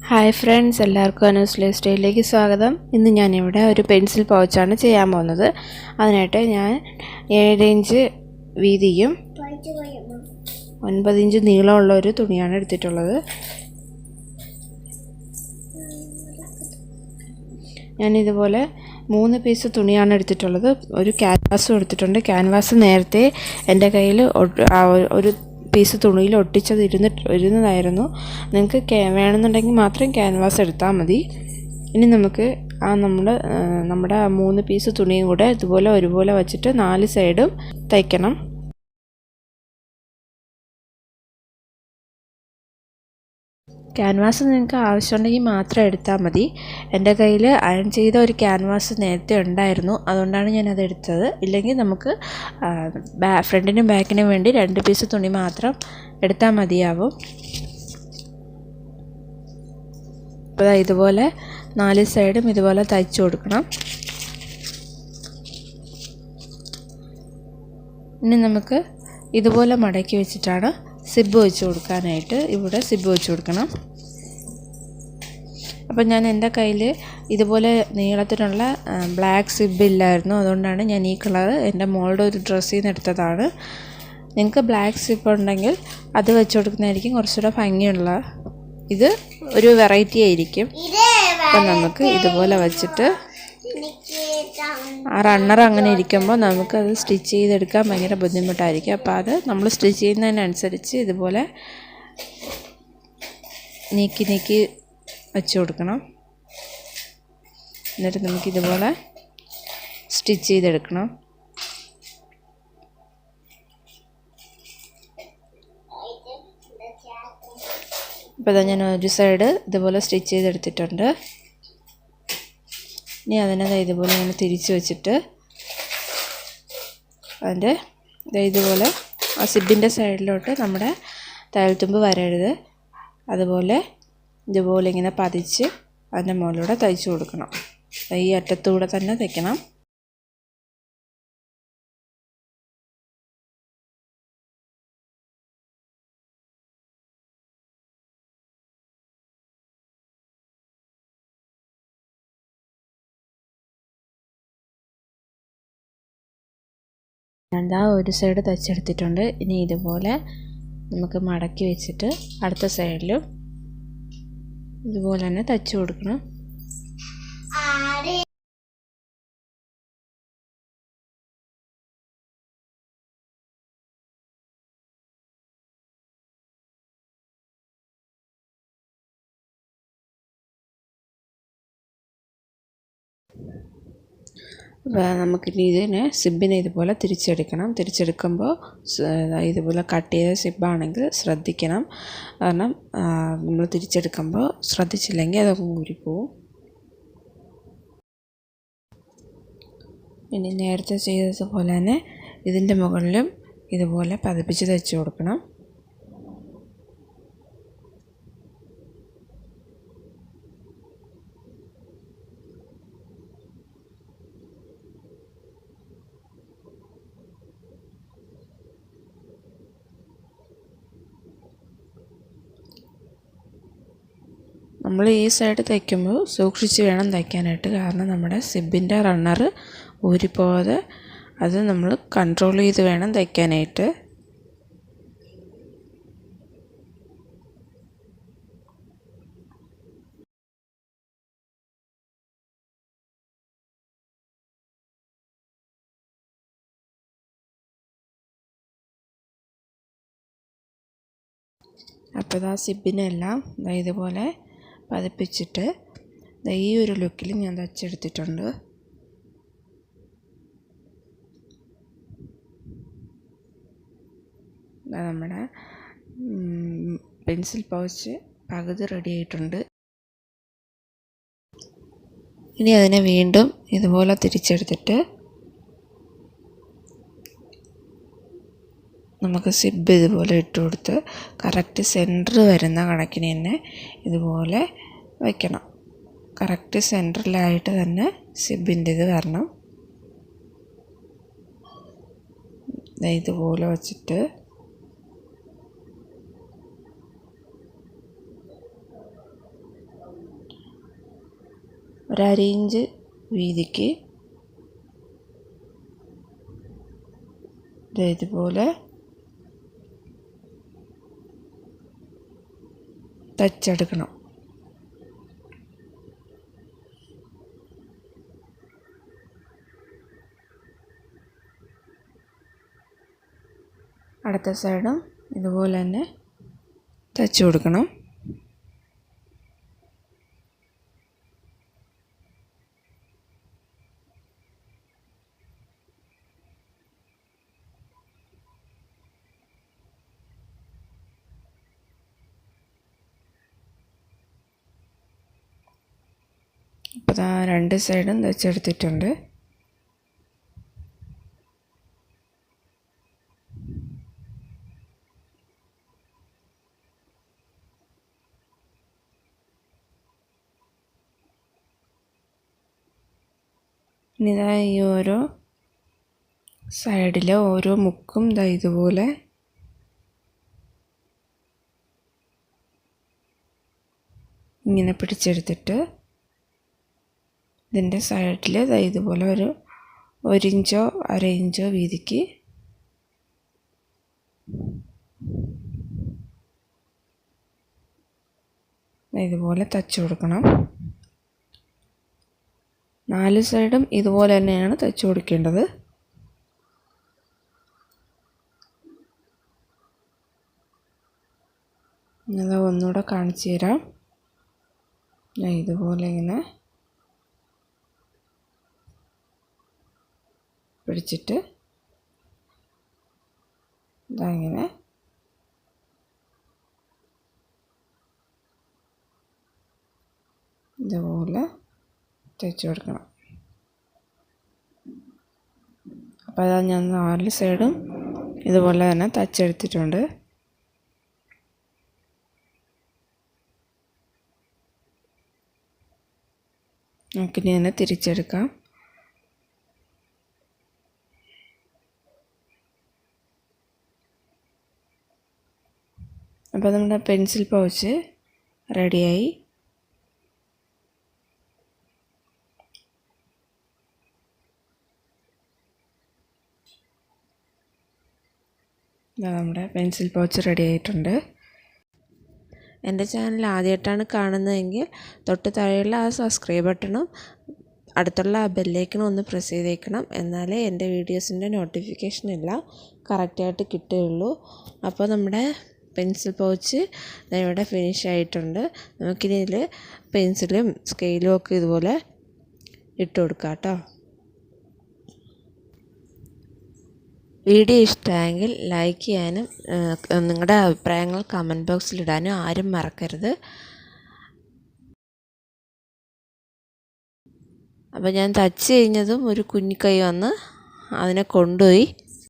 Hi friends എല്ലാവർക്കും അനൂസ് സ്റ്റൈലിലേക്ക് സ്വാഗതം. ഇന്ന് ഞാനിവിടെ ഒരു പെൻസിൽ പൗച്ചാണ് ചെയ്യാൻ പോകുന്നത്. അതിനായിട്ട് ഞാൻ ഏഴ് ഇഞ്ച് വീതിയും ഒൻപത് ഇഞ്ച് നീളമുള്ള ഒരു തുണിയാണ് എടുത്തിട്ടുള്ളത്. ഞാൻ ഇതുപോലെ മൂന്ന് പീസ് തുണിയാണ് എടുത്തിട്ടുള്ളത്. ഒരു ക്യാൻവാസും എടുത്തിട്ടുണ്ട്. ക്യാൻവാസ് നേരത്തെ എന്റെ കയ്യിൽ ഒരു പീസ് തുണിയിൽ ഒട്ടിച്ചത് ഇരുന്ന് ഇരുന്നതായിരുന്നു. നിങ്ങൾക്ക് വേണമെന്നുണ്ടെങ്കിൽ മാത്രം ക്യാൻവാസ് എടുത്താൽ മതി. ഇനി നമുക്ക് ആ നമ്മൾ നമ്മുടെ മൂന്ന് പീസ് തുണിയും കൂടെ ഇതുപോലെ ഒരുപോലെ വച്ചിട്ട് നാല് സൈഡും തയ്ക്കണം. ക്യാൻവാസ് നിങ്ങൾക്ക് ആവശ്യമുണ്ടെങ്കിൽ മാത്രം എടുത്താൽ മതി. എന്റെ കയ്യിൽ അയൺ ചെയ്ത ഒരു ക്യാൻവാസ് നേരത്തെ ഉണ്ടായിരുന്നു. അതുകൊണ്ടാണ് ഞാനത് എടുത്തത്. ഇല്ലെങ്കിൽ നമുക്ക് ഫ്രണ്ടിനും ബാക്കിനും വേണ്ടി രണ്ട് പീസ് തുണി മാത്രം എടുത്താൽ മതിയാവും. അപ്പോൾ ഇതുപോലെ നാല് സൈഡും ഇതുപോലെ തയ്ച്ചു കൊടുക്കണം. ഇനി നമുക്ക് ഇതുപോലെ മടക്കി വെച്ചിട്ടാണ് സിബ് വെച്ച് കൊടുക്കാനായിട്ട് ഇവിടെ സിബ് വെച്ച് കൊടുക്കണം. അപ്പം ഞാൻ എന്റെ കയ്യിൽ ഇതുപോലെ നീളത്തിനുള്ള ബ്ലാക്ക് സിബ് ഇല്ലായിരുന്നു. അതുകൊണ്ടാണ് ഞാൻ ഈ കളർ എന്റെ മോളുടെ ഒരു ഡ്രസ്സിൽ നിന്ന് എടുത്തതാണ്. നിങ്ങൾക്ക് ബ്ലാക്ക് സിബ് ഉണ്ടെങ്കിൽ അത് വെച്ച് കൊടുക്കുന്നതായിരിക്കും കുറച്ചുകൂടെ ഭംഗിയുള്ള. ഇത് ഒരു വെറൈറ്റി ആയിരിക്കും. അപ്പം നമുക്ക് ഇതുപോലെ വച്ചിട്ട് ആ റണ്ണർ അങ്ങനെ ഇരിക്കുമ്പോൾ നമുക്കത് സ്റ്റിച്ച് ചെയ്തെടുക്കാൻ ഭയങ്കര ബുദ്ധിമുട്ടായിരിക്കും. അപ്പോൾ അത് നമ്മൾ സ്റ്റിച്ച് ചെയ്യുന്നതിനനുസരിച്ച് ഇതുപോലെ നീക്കി നീക്കി വെച്ച് കൊടുക്കണം. എന്നിട്ട് നമുക്കിതുപോലെ സ്റ്റിച്ച് ചെയ്തെടുക്കണം. അപ്പോൾ ഞാൻ ഒരു സൈഡ് ഇതുപോലെ സ്റ്റിച്ച് ചെയ്തെടുത്തിട്ടുണ്ട്. ഇനി അതിനെ ഇതുപോലെ ഇങ്ങനെ തിരിച്ച് വെച്ചിട്ട് അതിന്റെ ഇതുപോലെ ആ സിബിന്റെ സൈഡിലോട്ട് നമ്മുടെ തയ്യൽത്തുമ്പ് വരരുത്. അതുപോലെ ഇതുപോലെ ഇങ്ങനെ പതിച്ച് അതിന്റെ മുകളിലൂടെ തയ്ച്ചു കൊടുക്കണം. ഈ അറ്റത്തൂടെ തന്നെ തയ്ക്കണം. ഞാൻ ഒരു സൈഡ് തയ്ച്ചെടുത്തിട്ടുണ്ട് ഇനി ഇതുപോലെ നമുക്ക് മടക്കി വെച്ചിട്ട് അടുത്ത സൈഡിലും ഇതുപോലെ തന്നെ തയ്ച്ചു കൊടുക്കണം. നമുക്കിനി ഇതിനെ സിബിനെ ഇതുപോലെ തിരിച്ചെടുക്കണം. തിരിച്ചെടുക്കുമ്പോൾ ഇതുപോലെ കട്ട് ചെയ്ത സിബാണെങ്കിൽ ശ്രദ്ധിക്കണം. കാരണം നമ്മൾ തിരിച്ചെടുക്കുമ്പോൾ ശ്രദ്ധിച്ചില്ലെങ്കിൽ അതൊക്കെ ഊരിപ്പോവും. ഇനി നേരത്തെ ചെയ്തതുപോലെ തന്നെ ഇതിന്റെ മുകളിലും ഇതുപോലെ പതിപ്പിച്ച് തയ്ച്ചു കൊടുക്കണം. നമ്മൾ ഈ സൈഡ് തയ്ക്കുമ്പോൾ സൂക്ഷിച്ച് വേണം തയ്ക്കാനായിട്ട് കാരണം നമ്മുടെ സിബിന്റെ റണ്ണർ ഊരിപ്പോകാതെ അത് നമ്മൾ കൺട്രോൾ ചെയ്ത് വേണം തയ്ക്കാനായിട്ട് അപ്പോൾ ആ സിബിനെല്ലാം ഇതുപോലെ പതിപ്പിച്ചിട്ട് ഈ ഒരു ലുക്കിൽ ഞാൻ തച്ചെടുത്തിട്ടുണ്ട്. നമ്മുടെ പെൻസിൽ പൗച്ച് പകുതി റെഡി ആയിട്ടുണ്ട്. ഇനി അതിനെ വീണ്ടും ഇതുപോലെ തിരിച്ചെടുത്തിട്ട് നമുക്ക് സിബ് ഇതുപോലെ ഇട്ട് കൊടുത്ത് കറക്റ്റ് സെന്റർ വരുന്ന കണക്കിന് തന്നെ ഇതുപോലെ വയ്ക്കണം കറക്റ്റ് സെന്ററിലായിട്ട് തന്നെ സിബിന്റെ ഇത് വരണം. ഇതുപോലെ വച്ചിട്ട് ഒരഞ്ച് വീതിക്ക് ഇതുപോലെ തച്ചെടുക്കണം. അടുത്ത സൈഡും ഇതുപോലെ തന്നെ തച്ച് കൊടുക്കണം. അപ്പോൾ ആ രണ്ട് സൈഡും വെച്ചെടുത്തിട്ടുണ്ട്. ഇനി ഇതാ ഈ ഓരോ സൈഡിലെ ഓരോ മുക്കും ദാ ഇതുപോലെ ഇങ്ങനെ പിടിച്ചെടുത്തിട്ട് ഇതിന്റെ സൈഡിൽ ഇതുപോലെ ഒരു ഒരു ഇഞ്ചോ അര ഇഞ്ചോ വീതിക്ക് ഇതുപോലെ തച്ച് കൊടുക്കണം. നാല് സൈഡും ഇതുപോലെ തന്നെയാണ് തച്ച് കൊടുക്കേണ്ടത്. ഒന്നുകൂടെ കാണിച്ചു തരാം. ഇതുപോലെ ഇങ്ങനെ പിടിച്ചിട്ട് ഇതങ്ങനെ ഇതുപോലെ തേച്ച് കൊടുക്കണം. അപ്പോൾ അതാ ഞാൻ നാല് സൈഡും ഇതുപോലെ തന്നെ തച്ചെടുത്തിട്ടുണ്ട് നമുക്കിനി തന്നെ തിരിച്ചെടുക്കാം. അപ്പോൾ നമ്മുടെ പെൻസിൽ പൗച്ച് റെഡിയായി. നമ്മുടെ പെൻസിൽ പൗച്ച് റെഡി ആയിട്ടുണ്ട്. എന്റെ ചാനൽ ആദ്യമായിട്ടാണ് കാണുന്നതെങ്കിൽ തൊട്ട് താഴെയുള്ള ആ സബ്സ്ക്രൈബ് ബട്ടണും അടുത്തുള്ള ആ ബെല്ലേക്കണം ഒന്ന് പ്രസ് ചെയ്തേക്കണം. എന്നാലേ എന്റെ വീഡിയോസിന്റെ നോട്ടിഫിക്കേഷൻ എല്ലാം കറക്റ്റായിട്ട് കിട്ടുകയുള്ളൂ. അപ്പോൾ നമ്മുടെ പെൻസിൽ പൗച്ച് ഇവിടെ ഫിനിഷ് ആയിട്ടുണ്ട്. നമുക്കിനി ഇതിൽ പെൻസിലും സ്കെയിലും ഒക്കെ ഇതുപോലെ ഇട്ട് കൊടുക്കാം കേട്ടോ വീഡിയോ ഇഷ്ടമായെങ്കിൽ ലൈക്ക് ചെയ്യാനും നിങ്ങളുടെ അഭിപ്രായങ്ങൾ കമന്റ് ബോക്സിൽ ഇടാനും ആരും മറക്കരുത്. അപ്പോൾ ഞാൻ തച്ച് കഴിഞ്ഞതും ഒരു കുഞ്ഞിക്കൈ വന്ന് അതിനെ കൊണ്ടുപോയി